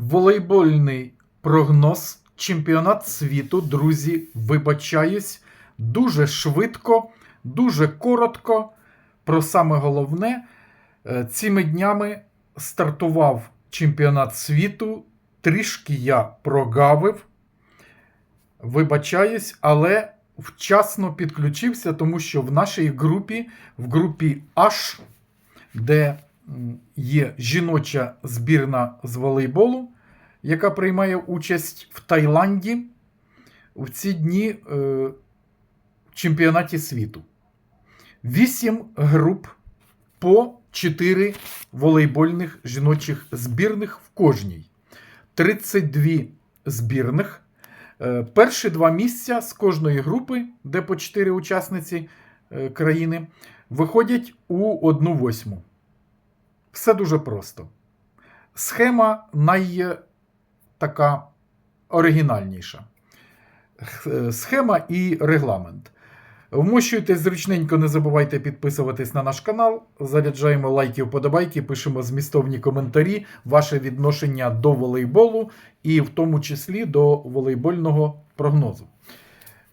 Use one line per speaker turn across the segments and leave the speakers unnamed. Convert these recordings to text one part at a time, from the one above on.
Волейбольний прогноз. Чемпіонат світу, друзі, вибачаюсь. Дуже швидко, дуже коротко. Про саме головне, Е, цими днями стартував чемпіонат світу. Трішки я прогавив. Вибачаюсь, але вчасно підключився, тому що в нашій групі, в групі H, де є жіноча збірна з волейболу, яка приймає участь в Таїланді в ці дні е, в чемпіонаті світу. Вісім груп по 4 волейбольних жіночих збірних в кожній. 32 збірних. Е, Перші два місця з кожної групи, де по 4 учасниці е, країни, виходять у 1 восьму. Все дуже просто. Схема най оригінальніша. Схема і регламент. Вмощуйтесь зручненько, не забувайте підписуватись на наш канал. Заряджаємо лайки, вподобайки, пишемо змістовні коментарі, ваше відношення до волейболу і в тому числі до волейбольного прогнозу.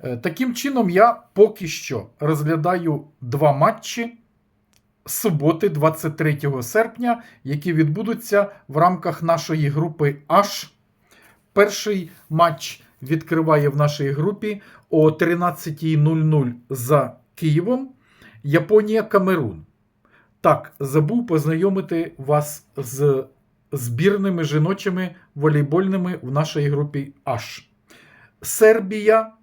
Е, Таким чином, я поки що розглядаю два матчі суботи, 23 серпня, які відбудуться в рамках нашої групи H. Перший матч відкриває в нашій групі о 13.00 за Києвом. Японія Камерун. Так, забув познайомити вас з збірними жіночими волейбольними в нашій групі H. Сербія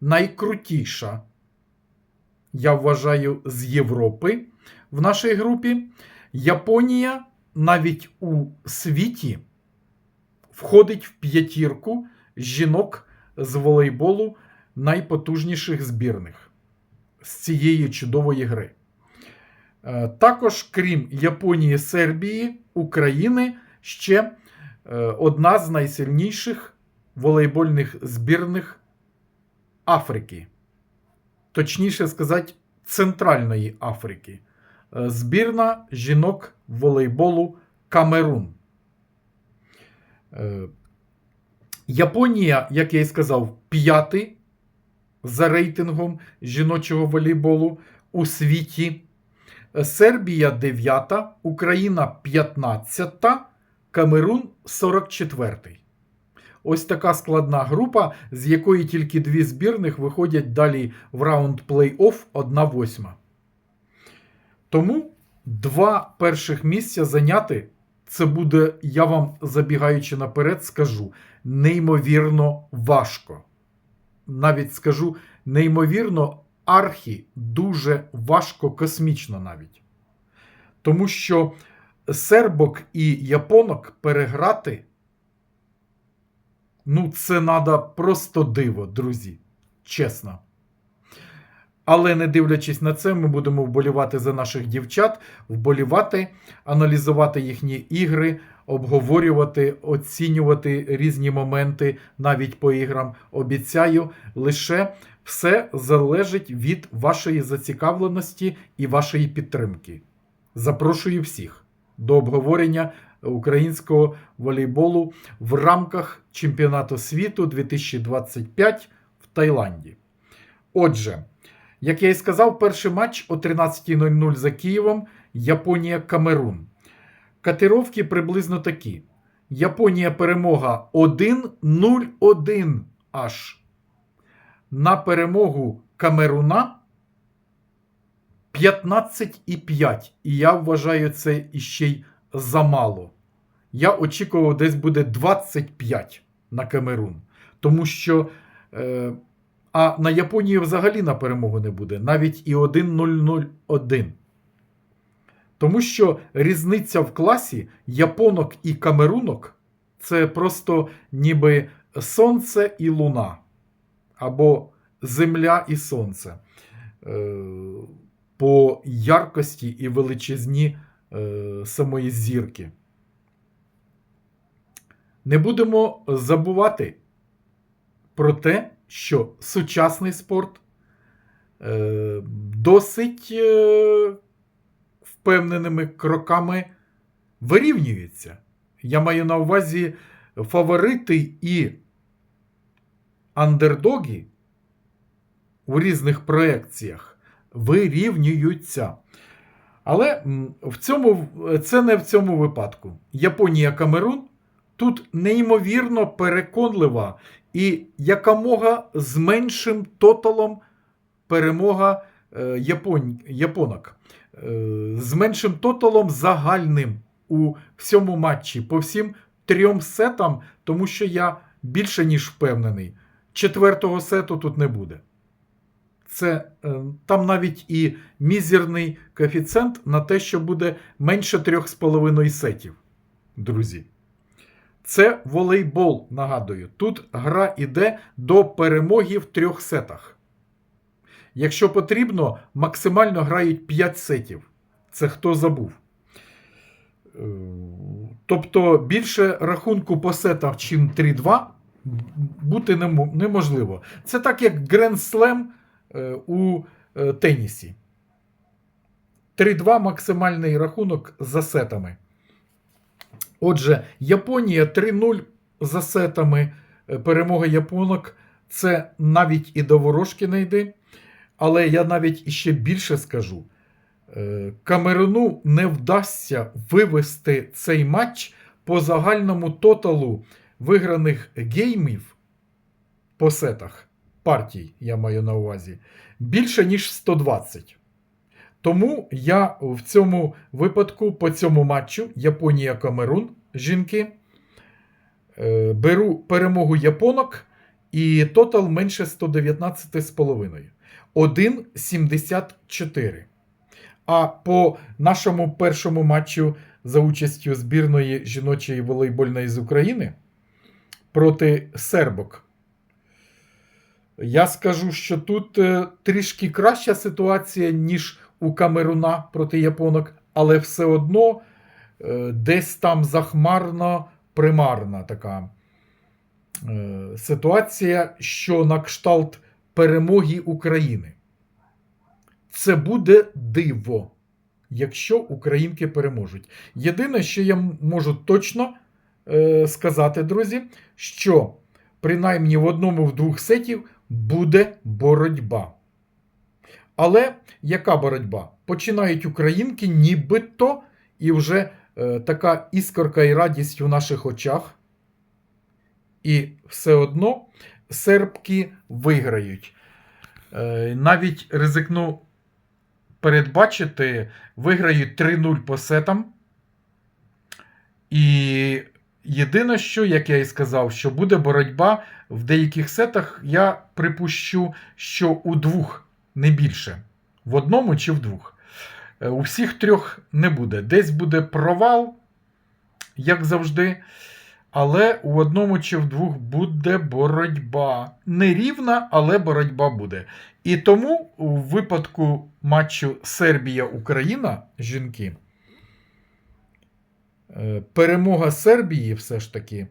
найкрутіша. Я вважаю, з Європи в нашій групі. Японія навіть у світі входить в п'ятірку жінок з волейболу найпотужніших збірних з цієї чудової гри. Е, Також, крім Японії, Сербії, України, ще е, одна з найсильніших волейбольних збірних Африки. Точніше сказати, Центральної Африки. Е, Збірна жінок волейболу Камерун. Е, Японія, як я і сказав, п'ятий за рейтингом жіночого волейболу у світі. Сербія 9, Україна 15, Камерун 44. Ось така складна група, з якої тільки дві збірних виходять далі в раунд плей-офф 1 восьма. Тому два перших місця зайняти це буде, я вам забігаючи наперед, скажу, неймовірно важко. Навіть скажу, неймовірно, архі дуже важко космічно навіть. Тому що сербок і японок переграти. Ну, це треба просто диво, друзі. Чесно. Але не дивлячись на це, ми будемо вболівати за наших дівчат, вболівати, аналізувати їхні ігри, обговорювати, оцінювати різні моменти навіть по іграм. Обіцяю, лише все залежить від вашої зацікавленості і вашої підтримки. Запрошую всіх до обговорення українського волейболу в рамках чемпіонату світу 2025 в Таїланді. Отже, як я і сказав, перший матч о 13.00 за Києвом Японія-Камерун. Катировки приблизно такі: Японія перемога 1-0-1 аж. На перемогу Камеруна 15,5. І я вважаю це іще й замало. Я очікував, десь буде 25 на Камерун. Тому що. Е, а на Японію взагалі на перемогу не буде, навіть і 1-0-0-1. Тому що різниця в класі японок і камерунок це просто ніби сонце і луна, або земля і сонце. Е, По яркості і величезні е, самої зірки. Не будемо забувати про те, що сучасний спорт е, досить е, впевненими кроками вирівнюється. Я маю на увазі фаворити і андердоги у різних проекціях вирівнюються. Але в цьому, це не в цьому випадку. Японія Камерун тут неймовірно переконлива і якомога з меншим тоталом перемога е, Японь, японок. Е, з меншим тоталом загальним у всьому матчі по всім трьом сетам, тому що я більше ніж впевнений, четвертого сету тут не буде. Це е, там навіть і мізерний коефіцієнт на те, що буде менше 3,5 сетів, друзі. Це волейбол, нагадую. Тут гра йде до перемоги в трьох сетах. Якщо потрібно, максимально грають 5 сетів. Це хто забув. Е, Тобто більше рахунку по сетах, чим 3-2, бути неможливо. Це так, як Grand Slam е, у е, тенісі. 3-2 максимальний рахунок за сетами. Отже, Японія 3-0 за сетами. Е, Перемога японок це навіть і до ворожки не йде. Але я навіть іще більше скажу. Е, Камеруну не вдасться вивести цей матч по загальному тоталу виграних геймів по сетах партій, я маю на увазі, більше, ніж 120. Тому я в цьому випадку по цьому матчу Японія-Камерун жінки е, беру перемогу японок і тотал менше 119,5. 1,74. А по нашому першому матчу за участю збірної жіночої волейбольної з України проти сербок. Я скажу, що тут е, трішки краща ситуація, ніж у Камеруна проти японок, але все одно е, десь там захмарно примарна така е, ситуація, що на кшталт перемоги України. Це буде диво, якщо українки переможуть. Єдине, що я можу точно е, сказати, друзі, що принаймні в одному в двох сетів буде боротьба. Але яка боротьба? Починають українки нібито і вже е, така іскорка і радість у наших очах. І все одно сербки виграють. Е, навіть ризикну передбачити, виграють 3-0 по сетам. І єдине, що, як я і сказав, що буде боротьба в деяких сетах, я припущу, що у двох не більше. В одному чи в двох. Е, У всіх трьох не буде. Десь буде провал, як завжди. Але у одному чи в двох буде боротьба. Не рівна, але боротьба буде. І тому у випадку матчу Сербія-Україна жінки. е, Перемога Сербії все ж таки.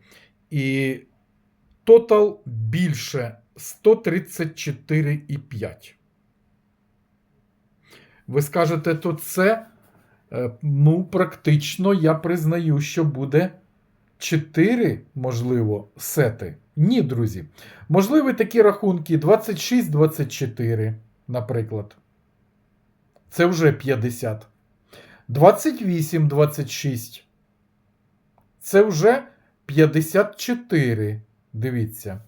І тотал більше 134,5. Ви скажете, то це, е, ну, практично я признаю, що буде 4, можливо, сети. Ні, друзі. Можливі такі рахунки 26-24, наприклад. Це вже 50. 28-26. Це вже 54. Дивіться.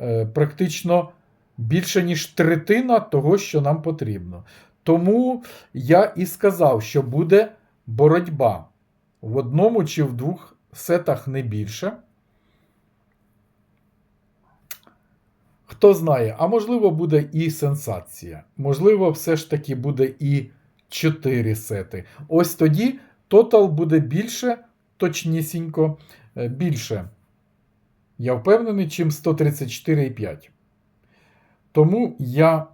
Е, практично більше, ніж третина того, що нам потрібно. Тому я і сказав, що буде боротьба в одному чи в двох сетах не більше. Хто знає, а можливо, буде і сенсація. Можливо, все ж таки буде і 4 сети. Ось тоді тотал буде більше, точнісінько е, більше. Я впевнений, чим 134,5. Тому я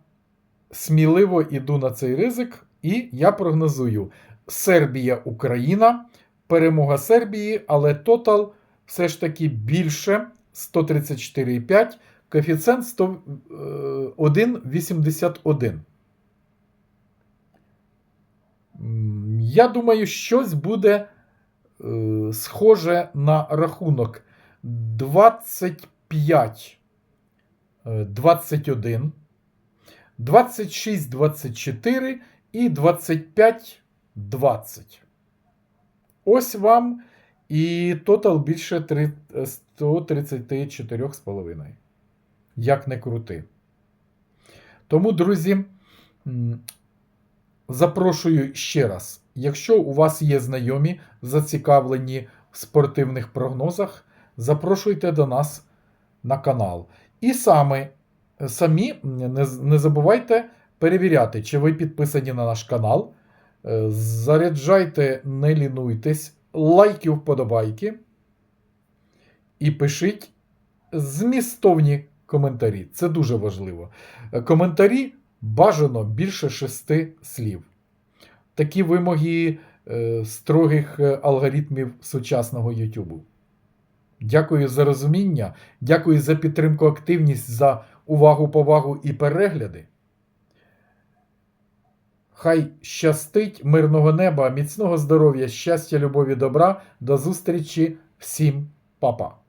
сміливо йду на цей ризик, і я прогнозую: Сербія-Україна, перемога Сербії, але тотал все ж таки більше 134,5, коефіцієнт 100, е, 1,81. Я думаю, щось буде е, схоже на рахунок. 25 е, 21, 26 24 і 25 20. Ось вам і тотал більше три- е, 134,5. Як не крути. Тому, друзі, запрошую ще раз. Якщо у вас є знайомі, зацікавлені в спортивних прогнозах, запрошуйте до нас на канал. І саме, самі не, забувайте перевіряти, чи ви підписані на наш канал. Е, Заряджайте, не лінуйтесь, лайки, вподобайки і пишіть змістовні коментарі. Це дуже важливо. Е, Коментарі бажано більше шести слів. Такі вимоги е, строгих е, алгоритмів сучасного Ютубу. Дякую за розуміння, дякую за підтримку, активність, за увагу, повагу і перегляди. Хай щастить мирного неба, міцного здоров'я, щастя, любові, добра. До зустрічі всім, па-па.